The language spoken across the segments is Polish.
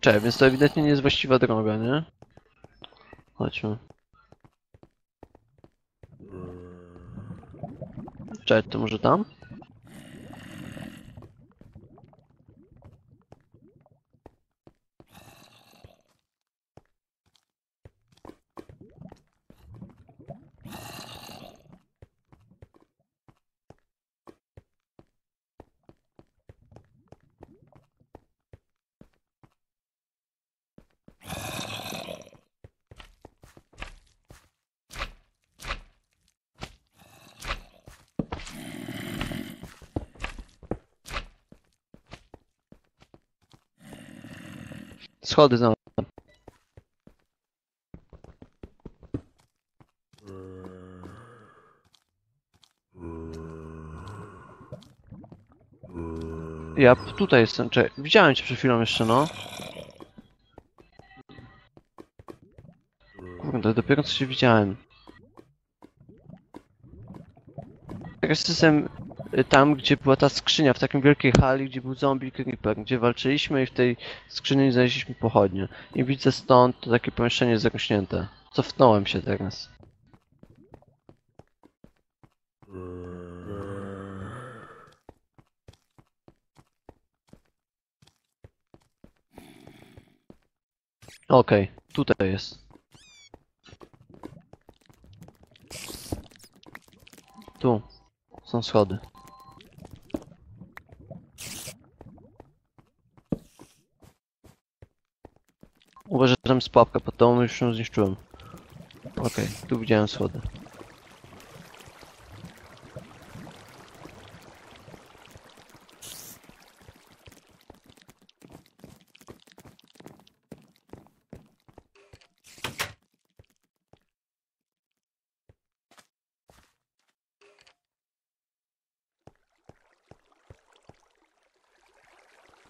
Czekaj, więc to ewidentnie nie jest właściwa droga, nie? Chodźmy. Czekaj, to może tam? Schody znalazłem. Ja tutaj jestem, czekaj, widziałem cię przed chwilą jeszcze, no. Kurde, dopiero co się widziałem. Jestem y, tam, gdzie była ta skrzynia, w takim wielkiej hali, gdzie był zombie creeper, gdzie walczyliśmy i w tej skrzyni znaleźliśmy pochodnie. I widzę stąd to takie pomieszczenie zarośnięte. Cofnąłem się teraz. Okej, tutaj jest. Tu są schody. Uważaj, że tam jest pułapka, pod tą już ją zniszczyłem. Okej, tu widziałem schody.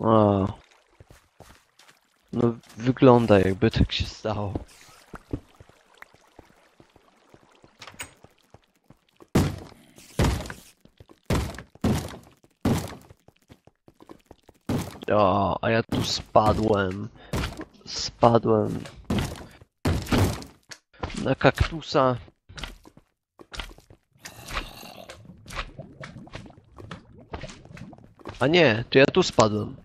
A. Wygląda jakby tak się stało. O, a ja tu spadłem. Spadłem. Na kaktusa. A nie, to ja tu spadłem.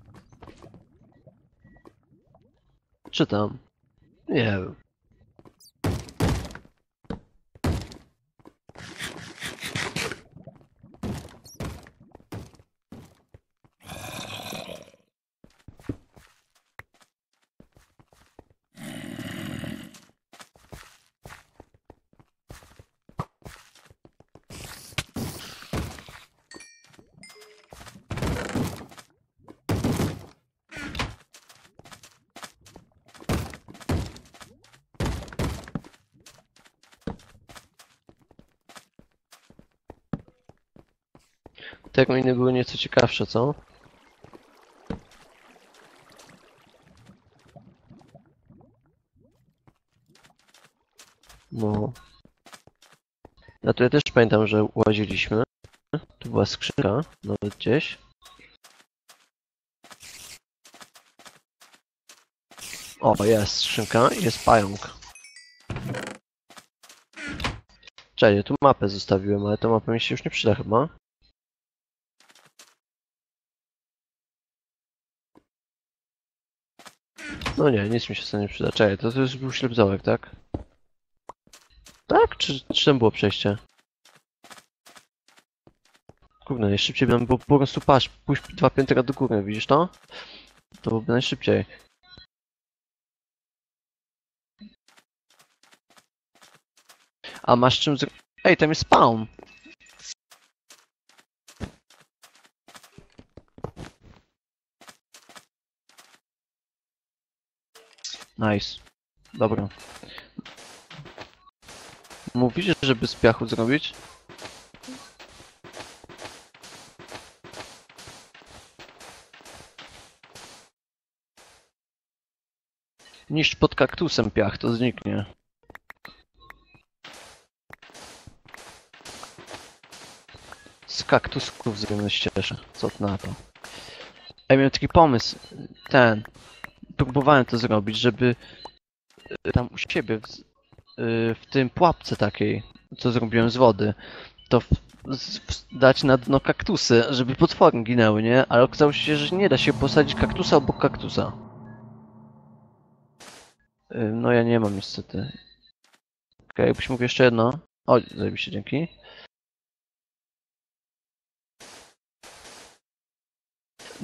Czy tam? Nie Te ruiny były nieco ciekawsze, co? No. Ja tutaj też pamiętam, że łaziliśmy. Tu była skrzynka, nawet gdzieś. O, jest skrzynka jest pająk. Czekaj, tu mapę zostawiłem, ale ta mapa mi się już nie przyda chyba. No nie, nic mi się tym nie przyda. Czekaj, to, to już był ślepzołek, tak? Tak? Czy, czy tam było przejście? Kurde, najszybciej by było po prostu pójść dwa piętra do góry, widzisz to? To byłoby najszybciej. A masz czym zro... Ej, tam jest spawn! Nice. Dobra. Mówisz, żeby z piachu zrobić? Niszcz pod kaktusem piach, to zniknie. Z kaktusków zrobimy ścieżę. Co na to? Ej, miałem taki pomysł. Ten. Próbowałem to zrobić, żeby y, tam u siebie w, y, w tym pułapce takiej, co zrobiłem z wody, to w, dać na dno kaktusy, żeby potwory ginęły, nie? Ale okazało się, że nie da się posadzić kaktusa obok kaktusa. Y, No ja nie mam niestety. Okej, jakbyś mógł jeszcze jedno. O, zajebiście, dzięki.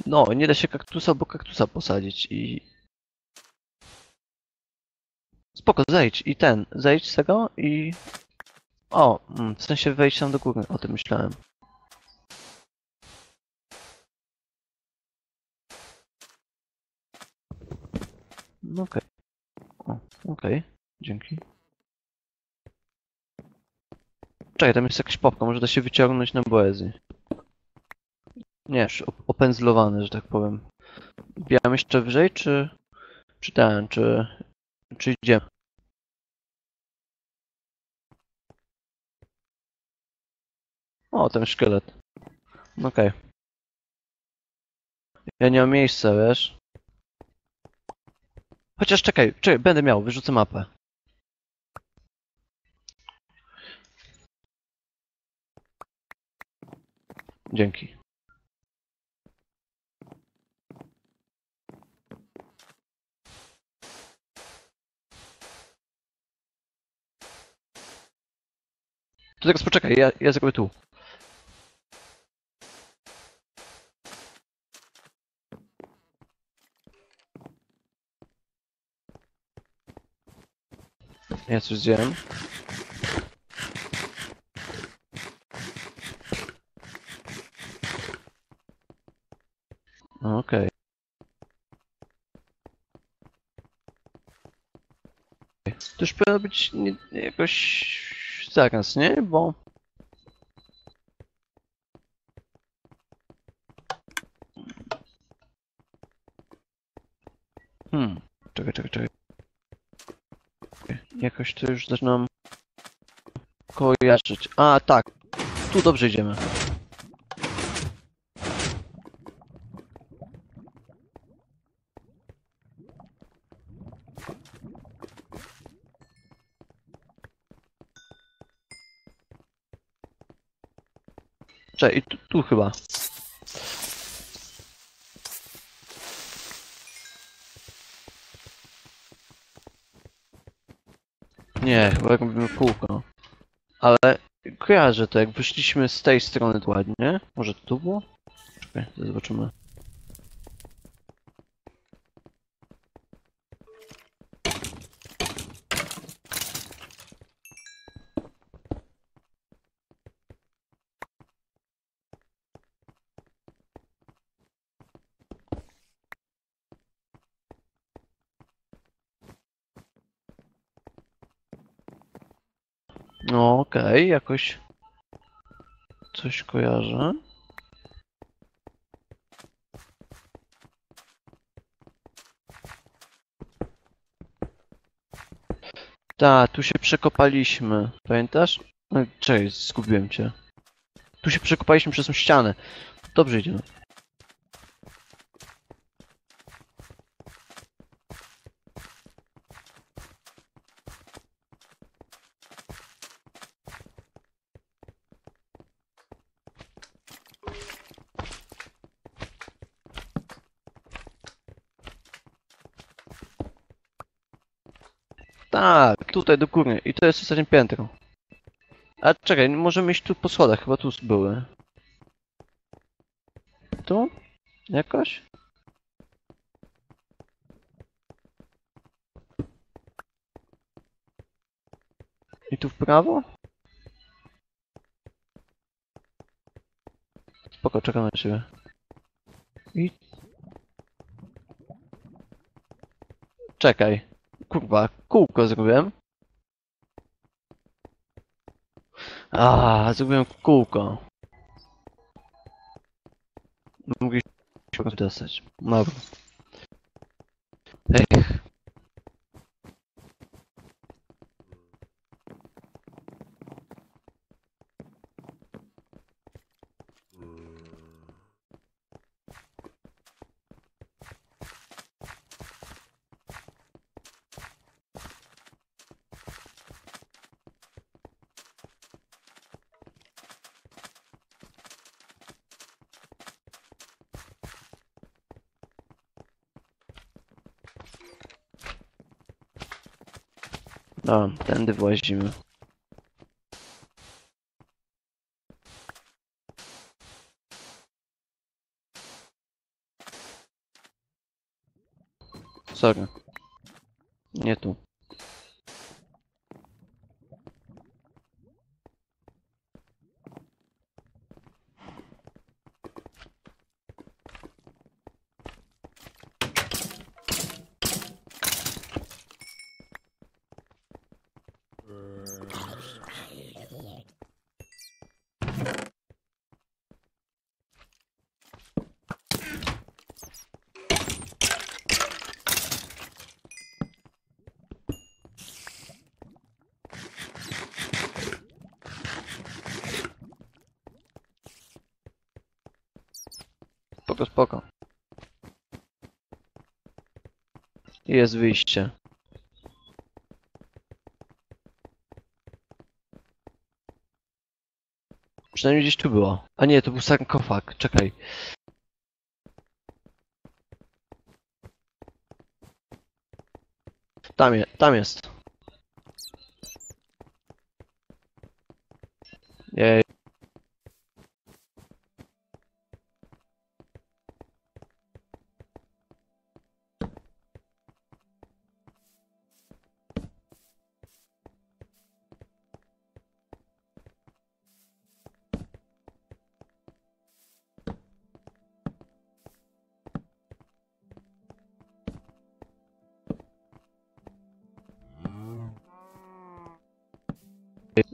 No, nie da się kaktusa obok kaktusa posadzić i... Spoko, zejdź i ten, zejdź z tego i... O, mm, w sensie wejść tam do góry, o tym myślałem. No okej. O, okej, dzięki. Czekaj, tam jest jakaś popka, może da się wyciągnąć na boezji. Nie, opędzlowany, że tak powiem. Wbijam jeszcze wyżej, czy... Czy ten, czy... Czy idziemy? O, ten szkielet. Okej. Ja nie mam miejsca, wiesz? Chociaż czekaj, czekaj, będę miał, wyrzucę mapę. Dzięki. Teraz poczekaj, ja, ja zrobię tu. Ja coś. No, Okej. To już powinno być nie, jakoś zaraz, nie? Bo... Hmm, czekaj, czekaj, czekaj. Jakoś to już zaczynam kojarzyć. A, tak. Tu dobrze idziemy. Czekaj, i tu, tu chyba. Nie, chyba robimy kółko. Ale kojarzę to, jak wyszliśmy z tej strony ładnie. Może tu było? Czekaj, zobaczymy. No okej, jakoś coś kojarzę. Ta, tu się przekopaliśmy. Pamiętasz? No, Czekaj, zgubiłem cię. Tu się przekopaliśmy przez tą ścianę. Dobrze idziemy. Tak, tutaj do góry. I to jest ostatnie piętro. A czekaj, możemy iść tu po schodach, chyba tu były. Tu? Jakoś? I tu w prawo? Spoko, czekam na ciebie. I... Czekaj. Kurwa, kółko zrobiłem. A, zrobiłem kółko. Mogli się dostać. Dobra. Dobra, tędy włazimy. Sorry. Nie tu. Spoko, spoko. Jest wyjście. Przynajmniej gdzieś tu było. A nie, to był sarkofag. Czekaj. Tam, je, tam jest. Jej.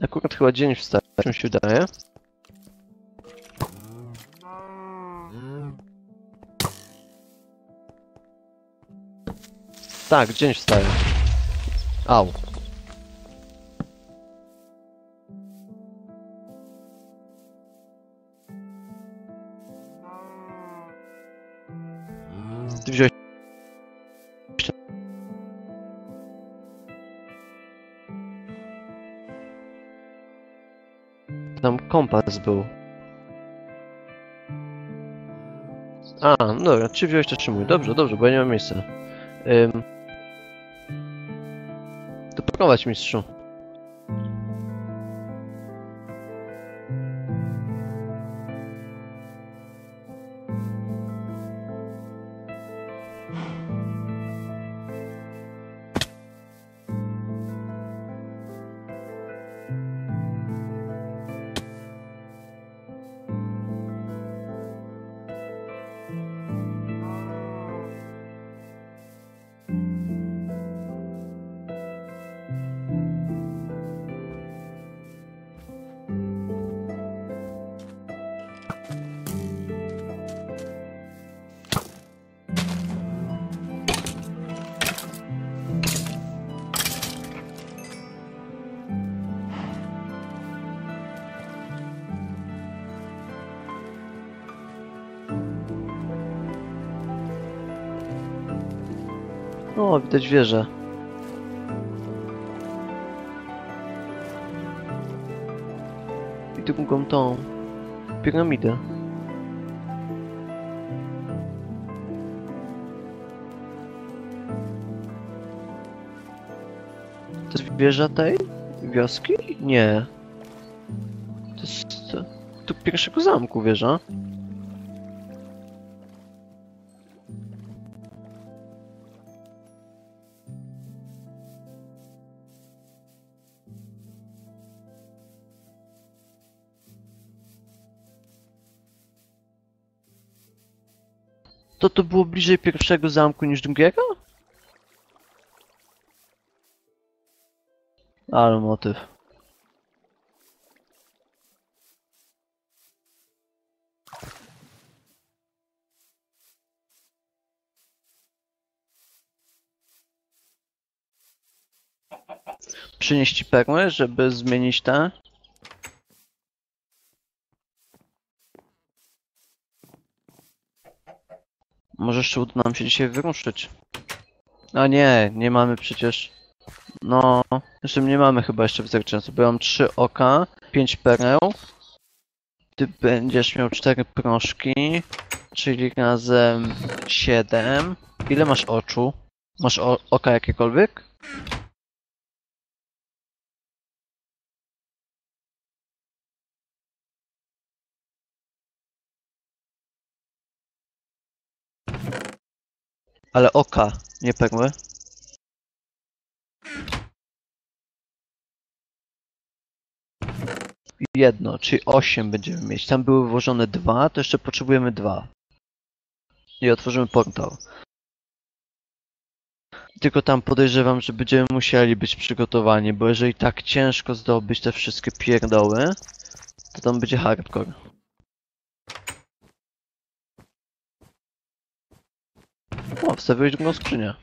Akurat chyba dzień wstał, mi się wydaje. Tak, dzień wstaje. Au. Tam kompas był. A, no dobra, czy wziąłeś to czy mój? Dobrze, dobrze, bo ja nie mam miejsca. Ym... To prowadź mistrzu. O, widać wieżę. I drugą tą piramidę. To jest wieża tej wioski? Nie. To jest to, tu pierwszego zamku wieża. To to było bliżej pierwszego zamku niż drugiego? Ale motyw. Przynieść ci perły, żeby zmienić te? Może jeszcze uda nam się dzisiaj wyruszyć. A nie, nie mamy przecież... No, jeszcze nie mamy chyba jeszcze wystarczająco, mam 3 oka, 5 pereł. Ty będziesz miał 4 proszki, czyli razem 7. Ile masz oczu? Masz oka jakiekolwiek? Ale oka, nie perły. Jedno, czyli 8 będziemy mieć. Tam były włożone dwa, to jeszcze potrzebujemy dwa. I otworzymy portal. Tylko tam podejrzewam, że będziemy musieli być przygotowani, bo jeżeli tak ciężko zdobyć te wszystkie pierdoły, to tam będzie hardcore. O, wstawiłeś drugą skrzynię.